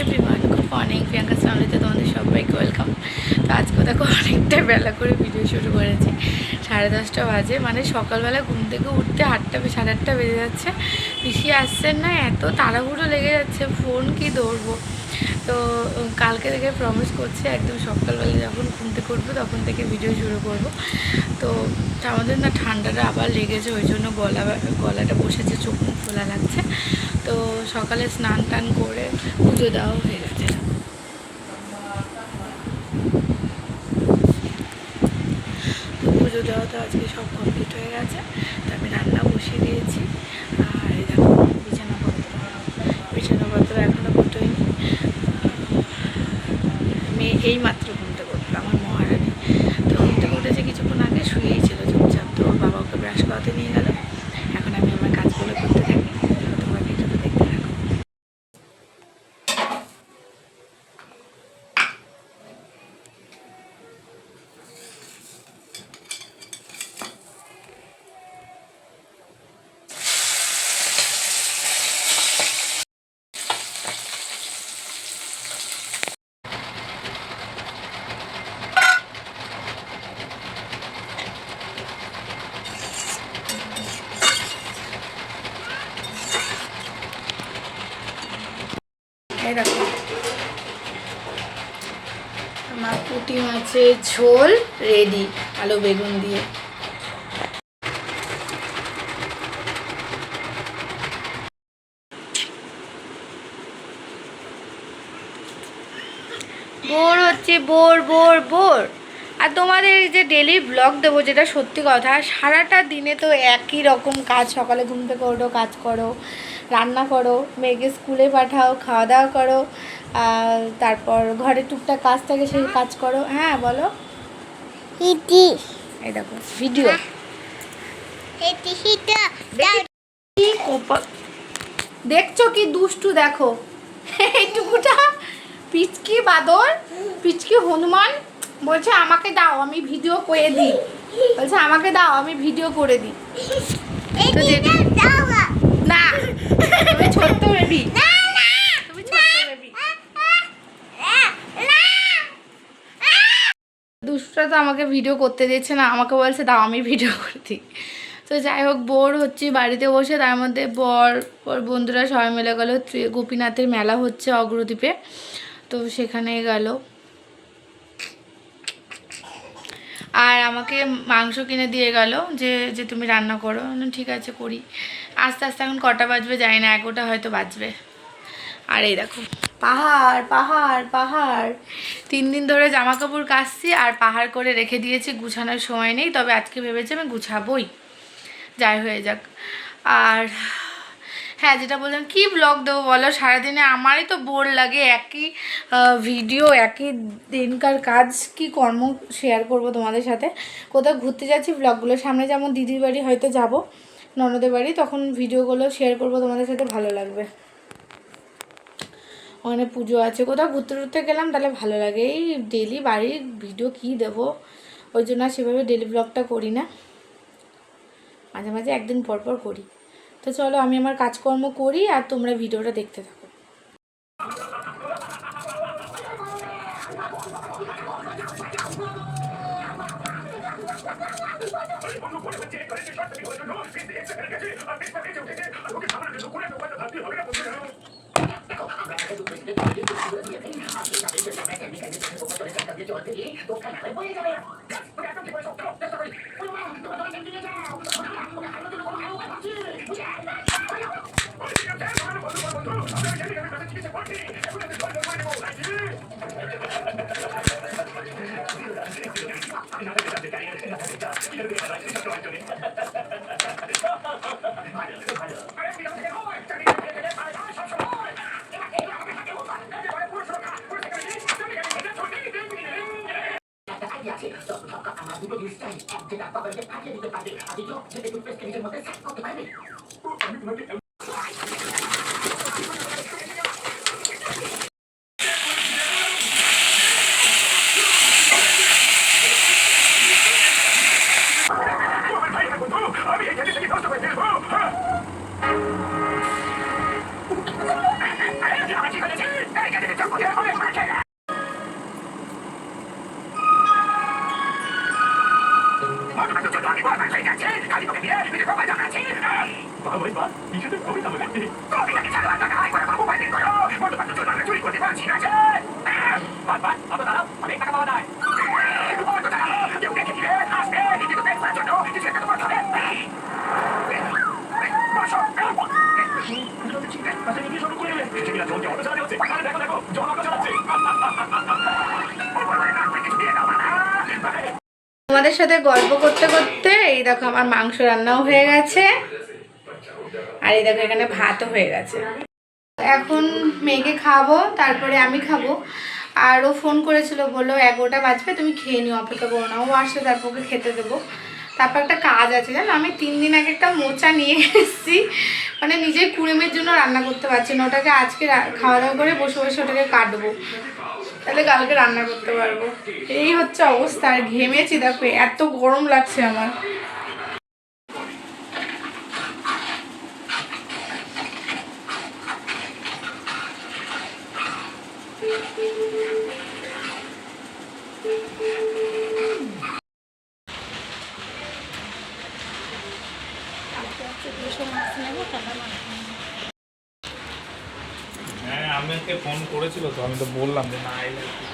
Everyone good morning Priyanka ফ্যামিলিতে তোমাদের সবাইকে ওয়েলকাম তো আজকে দেখো অনেকটা বেলা করে ভিডিও শুরু করেছি। সাড়ে দশটা বাজে মানে সকালবেলা ঘুম থেকে উঠতে আটটা সাড়ে আটটা বেজে যাচ্ছে। পিসি আসছেন না, এত তাড়াহুড়ো লেগে যাচ্ছে ফোন কি ধরবো? তো কালকে থেকে প্রমিস করছি একদম সকালবেলা যখন ঘুম থেকে উঠবো তখন থেকে ভিডিও শুরু করব। তো আমাদের না ঠান্ডাটা আবার লেগেছে, ওই জন্য গলা গলাটা বসেছে, চোখ মুখ খোলা লাগছে। তো, সকালে স্নান টান করে পুজো দেওয়া হয়ে গেছে। পুজো দেওয়া তো আজকে সব কমপ্লিট হয়ে গেছে। তো আমি রান্না বসিয়ে দিয়েছি। আর দেখো এই মাত্র ঘুমতে করল আমার মহারানী তো ঘুমতে উঠেছে কিছুক্ষণ আগে শুয়েই ছিল চুপচাপ তো ওর বাবা ওকে ব্রাশ করাতে নিয়ে গেল এখন আমি আমার কাজগুলো করতে থাকি তো তোমরা ভিডিওটা দেখতে থাকো এই দেখো। আমার পুঁটি মাছের ঝোল রেডি আলু বেগুন দিয়ে। বোর হচ্ছে বোর বোর বোর। আর তোমাদের এই যে ডেলি ব্লগ দেবো যেটা সত্যি কথা সারাটা দিনে তো একই রকম কাজ। সকালে ঘুম থেকে ওঠো কাজ করো রান্না করো মেয়েকে স্কুলে পাঠাও খাওয়া দাওয়া করো তারপর ঘরে টুকটাক কাজ থাকে সেই কাজ করো। হ্যাঁ বলো। এই দেখো ভিডিও কপাল দেখছ কি দুষ্টু দেখো। এইটুকুটা পিচকি বাদর পিচকি হনুমান বলছে আমাকে দাও আমি ভিডিও করে দিই। বলছে আমাকে দাও আমি ভিডিও করে দিই। তো না তুমি ছোট্ট বেবি তুমি ছোট্ট বেবি দুষ্টরা তো আমাকে ভিডিও করতে দিচ্ছে না আমাকে বলছে দাও আমি ভিডিও করে দিই। তো যাই হোক বোর হচ্ছে বাড়িতে বসে তার মধ্যে বর ওর বন্ধুরা সবাই মিলে গেল গোপীনাথের মেলা হচ্ছে অগ্রদ্বীপে। তো সেখানে গেল। আর আমাকে মাংস কিনে দিয়ে গেল যে যে তুমি রান্না করো। ঠিক আছে, করি। আস্তে আস্তে এখন কটা বাজবে জানি না এগারোটা হয়তো বাজবে। আর এই দেখো, পাহাড় পাহাড় পাহাড়। তিন দিন ধরে জামা কাপড় কাচছি আর পাহাড় করে রেখে দিয়েছি, গুছানোর সময় নেই। তবে আজকে ভেবেছি আমি গুছাবই। যাই হয়ে যাক। আর হ্যাঁ যেটা বললাম, কি ব্লগ দেবো বলো? সারাদিনে আমারই তো বোর লাগে, একই ভিডিও একই দিনকার কাজ, কি কর্ম শেয়ার করব তোমাদের সাথে? কোথাও ঘুরতে যাচ্ছি ব্লগগুলো সামনে যেমন দিদির বাড়ি হয়তো যাব, ননদের বাড়ি, তখন ভিডিওগুলো শেয়ার করব তোমাদের সাথে, ভালো লাগবে। ওখানে পুজো আছে, কোথাও ঘুরতে টুরতে গেলাম, তাহলে ভালো লাগে। এই ডেলি বাড়ির ভিডিও কি দেব? ওই জন্য সেভাবে ডেলি ব্লগটা করি না। মাঝে মাঝে একদিন পর পর করি। তো চলো আমি আমার কাজকর্ম করি আর তোমরা ভিডিওটা দেখতে থাকো। Ah, dito yung stay. Ah, kita pa pala kay dito pati. Ah, dito, dito yung pwes kami dito mo. Ah, dito, dito yung Oh, I'm here to get you to the window! ঘটনা তো আমি বর্মান হয়ে গেছে খালি তোকে দিয়ে নিজে কপাল জানাচ্ছি বাবাই বা কিছুতে কবিতা বলে কবিতাকে চালু আর টাকা আয় করে বাবু বাইরে করো বন্ধু বান্ধব চুরি করতে পারছি না বাবা আবার তোমাদের সাথে গল্প করতে করতে এই দেখো আমার মাংস রান্নাও হয়ে গেছে। আর এই দেখো এখানে ভাতও হয়ে গেছে। এখন মেয়েকে খাব, তারপরে আমি খাব। আর ও ফোন করেছিল, বলল এগারোটা বাজবে, তুমি খেয়ে নিও, অপেক্ষা করো না। ও আসলে তারপর খেতে দেবো। তারপর একটা কাজ আছে, জানো? আমি তিন দিন আগে একটা মোচা নিয়ে এসেছি। মানে নিজের কুড়েমের জন্য রান্না করতে পারছি না। ওটাকে আজকে খাওয়া দাওয়া করে বসে বসে ওটাকে কাটবো। তাহলে কালকে রান্না করতে পারব। এই হচ্ছে অবস্থা। আর ঘেমেছি, দেখো, এত গরম লাগছে আমার। হ্যাঁ আমাকে ফোন করেছিল তো আমি তো বললাম যে না এই তো